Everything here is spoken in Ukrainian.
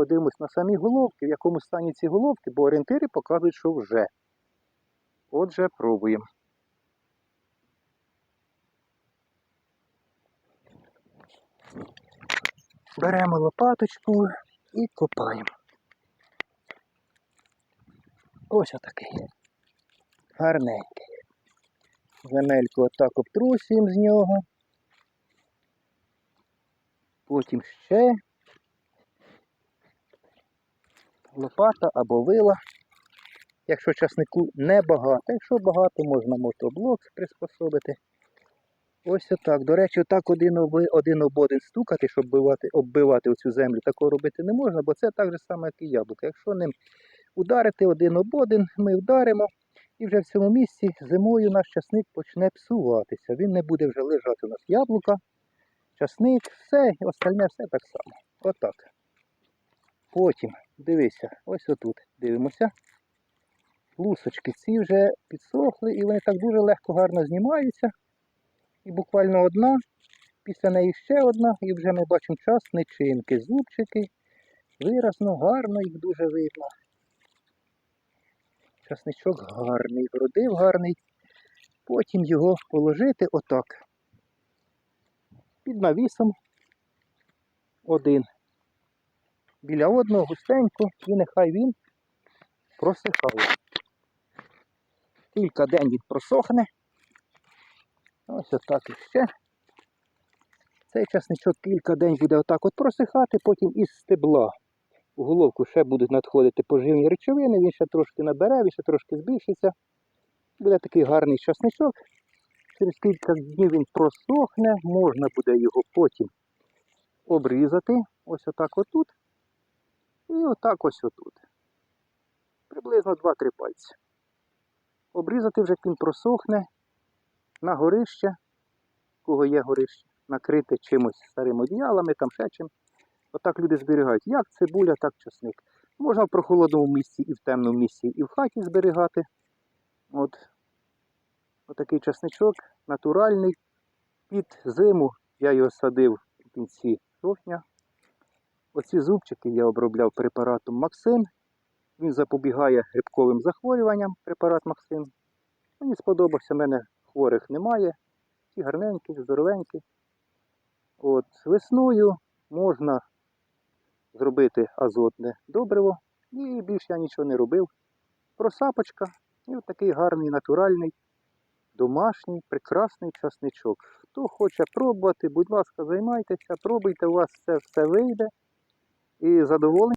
подивимось на самі головки, в якому стані ці головки, бо орієнтири показують, що вже. Отже, пробуємо. Беремо лопаточку і копаємо. Ось отакий. Гарненький. Земельку отак обтрусуємо з нього. Потім ще лопата або вила. Якщо часнику небагато, якщо багато, можна мотоблок приспособити. Ось отак. До речі, отак один об один, об один стукати, щоб оббивати, оббивати оцю землю, такого робити не можна, бо це так же саме, як і яблуко. Якщо ним ударити один об один, ми вдаримо, і вже в цьому місці зимою наш часник почне псуватися. Він не буде вже лежати у нас яблука, часник, все, і остальне все так само. Отак. Потім, дивися, ось отут дивимося. Лусочки ці вже підсохли і вони так дуже легко гарно знімаються. І буквально одна, після неї ще одна, і вже ми бачимо часничинки, зубчики. Виразно, гарно їх дуже видно. Часничок гарний, вродив гарний. Потім його положити отак. Під навісом один. Біля одного густенько і нехай він просихає. Кілька день він просохне. Ось отак і ще. Цей часничок кілька день буде отак от просихати, потім із стебла у головку ще будуть надходити поживні речовини, він ще трошки набере, він ще трошки збільшиться. Буде такий гарний часничок. Через кілька днів він просохне, можна буде його потім обрізати. Ось отак отут. І отак ось отут. Приблизно 2-3 пальці. Обрізати вже як він просохне на горище, у кого є горище, накрити чимось старим одіялами, там ще чим. Отак люди зберігають. Як цибуля, так часник. Можна в прохолодному місці і в темному місці, і в хаті зберігати. От. Отакий часничок натуральний. Під зиму я його садив в кінці жовтня. Оці зубчики я обробляв препаратом Максим. Він запобігає грибковим захворюванням, препарат Максим. Мені сподобався, в мене хворих немає. Всі гарненькі, здоровенькі. От, весною можна зробити азотне добриво. І більше я нічого не робив. Просапочка і от такий гарний, натуральний, домашній, прекрасний часничок. Хто хоче пробувати, будь ласка, займайтеся, пробуйте, у вас це все вийде. І задоволення.